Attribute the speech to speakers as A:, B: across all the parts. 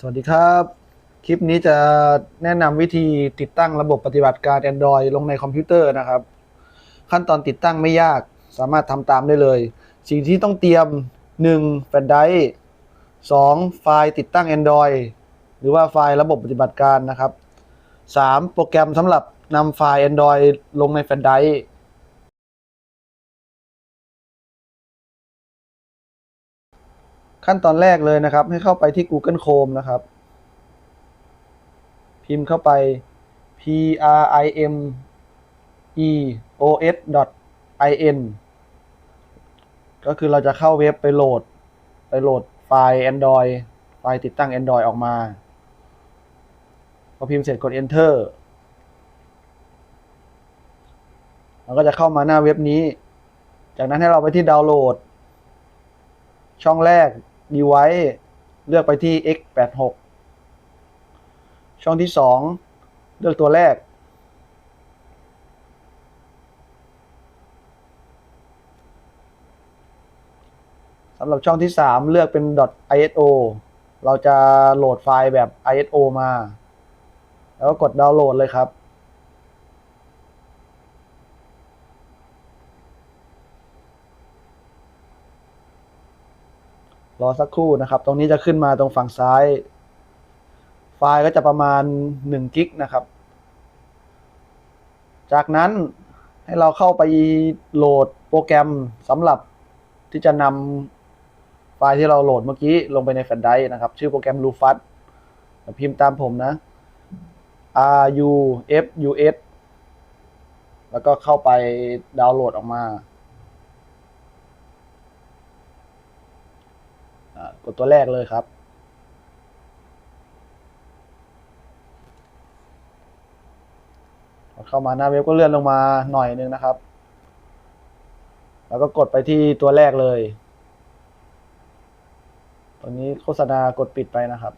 A: สวัสดีครับ คลิปนี้จะแนะนำวิธีติดตั้งระบบปฏิบัติการ Android ลงในคอมพิวเตอร์นะครับ ขั้นตอนติดตั้งไม่ยากสามารถทำตามได้เลย สิ่งที่ต้องเตรียม 1. แฟลชไดร์ 2. ไฟล์ติดตั้ง Android หรือว่าไฟล์ระบบปฏิบัติการนะครับ 3. โปรแกรมสำหรับนำไฟล์ Android ลงในแฟลชไดร์ ขั้นตอนแรกเลยนะครับ ให้เข้าไปที่ Google Chrome นะครับ พิมพ์เข้าไป p r i m e o s i n ก็คือเราจะเข้าเว็บไปโหลด ไปโหลดไฟล์ Android ไฟล์ติดตั้ง Android ออกมา พอพิมพ์เสร็จกด Enter มันก็จะเข้ามาหน้าเว็บนี้ จากนั้นให้เราไปที่ดาวน์โหลด ช่องแรก device เลือกไปที่ x86 ช่องที่ 2 เลือกตัวแรก สำหรับช่องที่ 3 เลือกเป็น .iso เราจะโหลดไฟล์แบบ iso มา แล้วก็กดดาวน์โหลดเลยครับ รอสักครู่นะครับ ตรงนี้จะขึ้นมาตรงฝั่งซ้าย ไฟล์ก็จะประมาณ1กิกนะครับ จากนั้นให้เราเข้าไปโหลดโปรแกรมสำหรับที่จะนำไฟล์ที่เราโหลดเมื่อกี้ลงไปในแฟลชไดร์นะครับ ชื่อโปรแกรม Rufus พิมพ์ตามผมนะ R U F U S แล้วก็เข้าไปดาวน์โหลดออกมา อ่า กดตัวแรกเลยครับ เข้ามาหน้าเว็บก็เลื่อนลงมาหน่อยนึงนะครับ แล้วก็กดไปที่ตัวแรกเลยตรงนี้โฆษณากดปิดไปนะครับ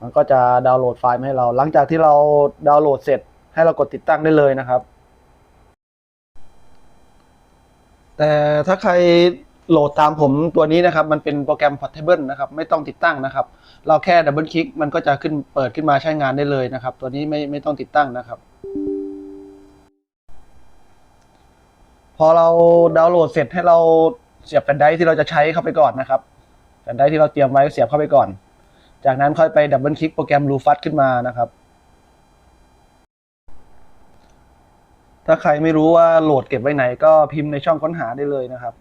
A: มันก็จะดาวน์โหลดไฟล์มาให้เรา หลังจากที่เราดาวน์โหลดเสร็จให้เรากดติดตั้งได้เลยนะครับ แต่ถ้าใครโหลดตามผมตัวนี้นะครับ มันเป็นโปรแกรม Portable นะครับ ไม่ต้องติดตั้งนะครับ เราแค่ดับเบิลคลิกมันก็จะขึ้นเปิดขึ้นมาใช้งานได้เลยนะครับ ตัวนี้ไม่ไม่ต้องติดตั้งนะครับ พอเราดาวน์โหลดเสร็จให้เราเสียบแฟลชไดร์ที่เราจะใช้เข้าไปก่อนนะครับแฟลชไดร์ที่เราเตรียมไว้เสียบเข้าไปก่อน จากนั้นค่อยไปดับเบิลคลิกโปรแกรม Rufus ขึ้นมานะครับ ถ้าใครไม่รู้ว่าโหลดเก็บไว้ไหนก็พิมพ์ในช่องค้นหาได้เลยนะครับ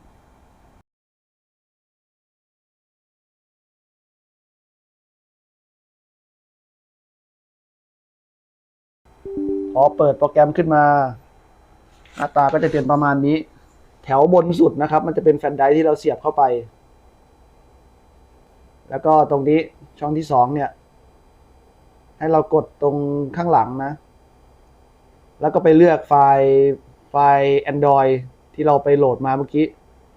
A: พอเปิดโปรแกรมขึ้นมาหน้าตาก็จะเป็นประมาณนี้ แถวบนสุดนะครับ มันจะเป็นแฟลชไดรฟ์ที่เราเสียบเข้าไป แล้วก็ตรงนี้ช่องที่สองเนี่ย ให้เรากดตรงข้างหลังนะ แล้วก็ไปเลือกไฟล์ไฟล์ Android ที่เราไปโหลดมาเมื่อกี้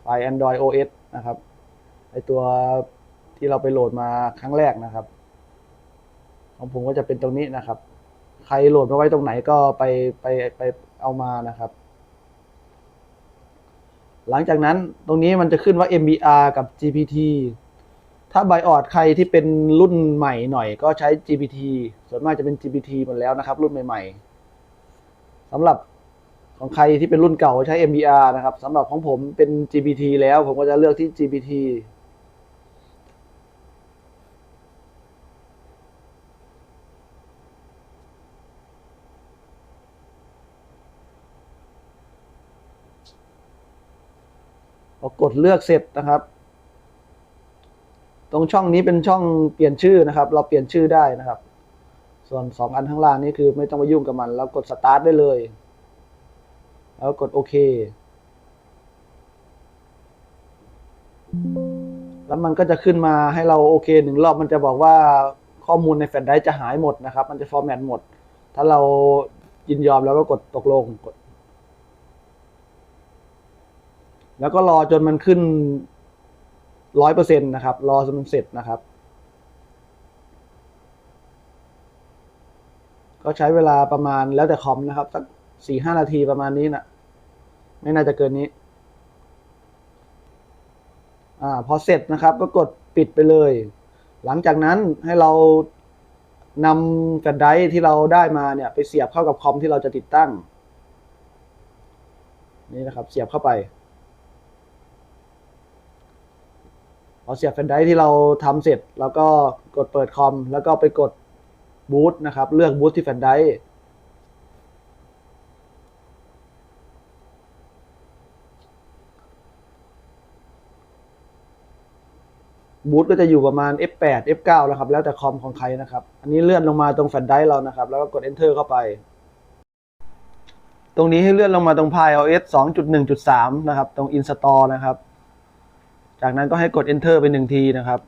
A: ไฟล์ Android OS นะครับไอตัวที่เราไปโหลดมาครั้งแรกนะครับ ของผมก็จะเป็นตรงนี้นะครับ ใครโหลดมาไว้ตรงไหนก็ไปไปไปเอามานะครับ หลังจากนั้นตรงนี้มันจะขึ้นว่า MBR กับ GPT ถ้าไบออดใครที่เป็นรุ่นใหม่หน่อยก็ใช้ GPT ส่วนมากจะเป็น GPT หมดแล้วนะครับ รุ่นใหม่ๆ สำหรับของใครที่เป็นรุ่นเก่าใช้ MBR นะครับสำหรับของผมเป็น GPT แล้วผมก็จะเลือกที่ GPT พอกดเลือกเสร็จนะครับ ตรงช่องนี้เป็นช่องเปลี่ยนชื่อนะครับ เราเปลี่ยนชื่อได้นะครับ ส่วนสองอันข้างล่างนี้คือไม่ต้องไปยุ่งกับมัน แล้วกดสตาร์ทได้เลย แล้วกดโอเคแล้วมันก็จะขึ้นมาให้เราโอเคหนึ่งรอบมันจะบอกว่าข้อมูลในแฟลชไดรฟ์จะหายหมดนะครับ มันจะฟอร์แมตหมด ถ้าเรายินยอมแล้วก็กดตกลงกด แล้วก็รอจนมันขึ้นร้อยเปอร์เซ็นต์นะครับ รอจนมันเสร็จนะครับ ก็ใช้เวลาประมาณแล้วแต่คอมนะครับสักสี่ห้านาทีประมาณนี้นะไม่น่าจะเกินนี้ อ่าพอเสร็จนะครับ ก็กดปิดไปเลย หลังจากนั้นให้เรานำแฟลชไดท์ที่เราได้มาเนี่ย ไปเสียบเข้ากับคอมที่เราจะติดตั้ง นี่นะครับ เสียบเข้าไปพอเสียบแฟลชไดท์ที่เราทำเสร็จ แล้วก็กดเปิดคอม แล้วก็ไปกด บูตนะครับ เลือกบูตที่แฟลชไดรฟ์บูตก็จะอยู่ประมาณ F8 F9 แล้วครับ แล้วแต่คอมของใครนะครับ อันนี้เลื่อนลงมาตรงแฟลชไดร์เรานะครับ แล้วก็กด Enter เข้าไป ตรงนี้ให้เลื่อนลงมาตรง PyOS 2.1.3 นะครับ ตรง Install นะครับ จากนั้นก็ให้กด Enter ไปหนึ่งทีนะครับ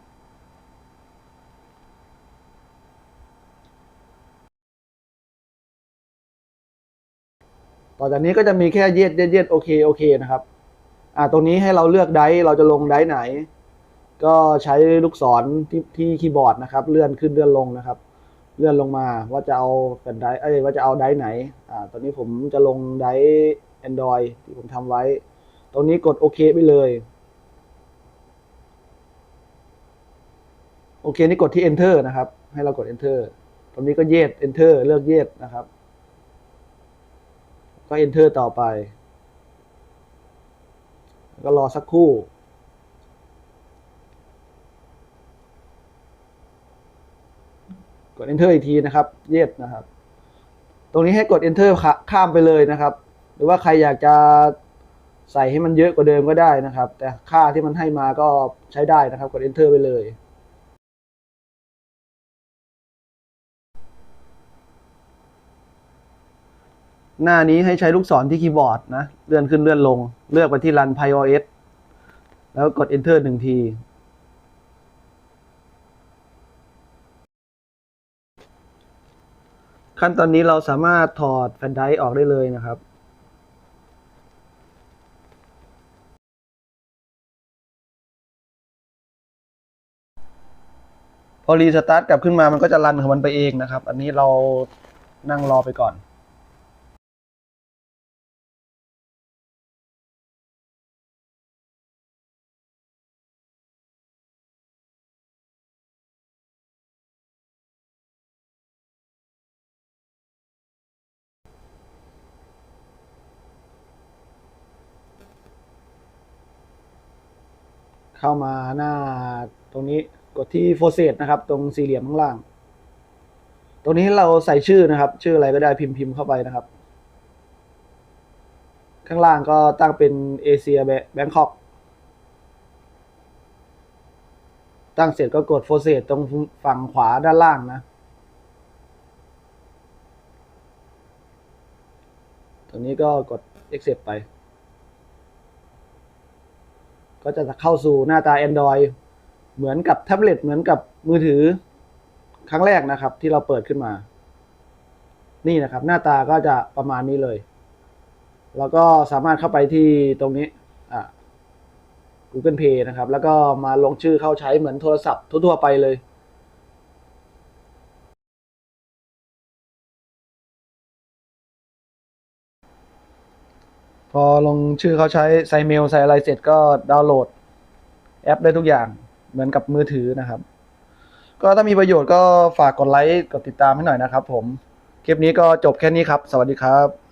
A: ต่อจากนี้ก็จะมีแค่เย็ดเย็ดเย็ดโอเคโอเคนะครับ อ่าตรงนี้ให้เราเลือกไดเราจะลงไดไหน ก็ใช้ลูกศรที่ที่คีย์บอร์ดนะครับ เลื่อนขึ้นเลื่อนลงนะครับ เลื่อนลงมาว่าจะเอาแผ่นไดเอ้ยว่าจะเอาไดไหน อ่า ตอนนี้ผมจะลงไดรฟ์ Android ที่ผมทำไว้ ตรงนี้กดโอเคไปเลยโอเคนี่กดที่ enter นะครับ ให้เรากด enter ตรงนี้ก็เยด enter เลือกเยดนะครับ ก็ enter ต่อไป ก็รอสักครู่ กด enter อีกทีนะครับ เย็ดนะครับ ตรงนี้ให้กด enter ข้ามไปเลยนะครับ หรือว่าใครอยากจะใส่ให้มันเยอะกว่าเดิมก็ได้นะครับ แต่ค่าที่มันให้มาก็ใช้ได้นะครับ กด enter ไปเลย หน้านี้ให้ใช้ลูกศรที่คีย์บอร์ดนะ เลื่อนขึ้นเลื่อนลง เลือกไปที่ Run PyOS แล้วกด Enter หนึ่งที ขั้นตอนนี้เราสามารถถอดแฟลชไดรฟ์ออกได้เลยนะครับพอรีสตาร์ทกลับขึ้นมามันก็จะรันของมันไปเองนะครับ อันนี้เรานั่งรอไปก่อน เข้ามาหน้าตรงนี้กดที่โฟเซตนะครับ ตรงสี่เหลี่ยมข้างล่าง ตรงนี้เราใส่ชื่อนะครับ ชื่ออะไรก็ได้พิมพ์พิมพ์เข้าไปนะครับ ข้างล่างก็ตั้งเป็นเอเชียแบงคอกตั้งเสร็จก็กดโฟเซตตรงฝั่งขวาด้านล่างนะตรงนี้ก็กด accept ไป ก็จะเข้าสู่หน้าตา Android เหมือนกับแท็บเล็ตเหมือนกับมือถือครั้งแรกนะครับ ที่เราเปิดขึ้นมา นี่นะครับ หน้าตาก็จะประมาณนี้เลย แล้วก็สามารถเข้าไปที่ตรงนี้อ่า Google Play นะครับ แล้วก็มาลงชื่อเข้าใช้เหมือนโทรศัพท์ทั่วๆไปเลย อลงชื่อเขาใช้ใส่เมลใส่อะไรเสร็จก็ดาวน์โหลด แอปได้ทุกอย่างเหมือนกับมือถือนะครับ ก็ถ้ามีประโยชน์ก็ฝากกดไลค์กดติดตามให้หน่อยนะครับผม คลิปนี้ก็จบแค่นี้ครับ สวัสดีครับ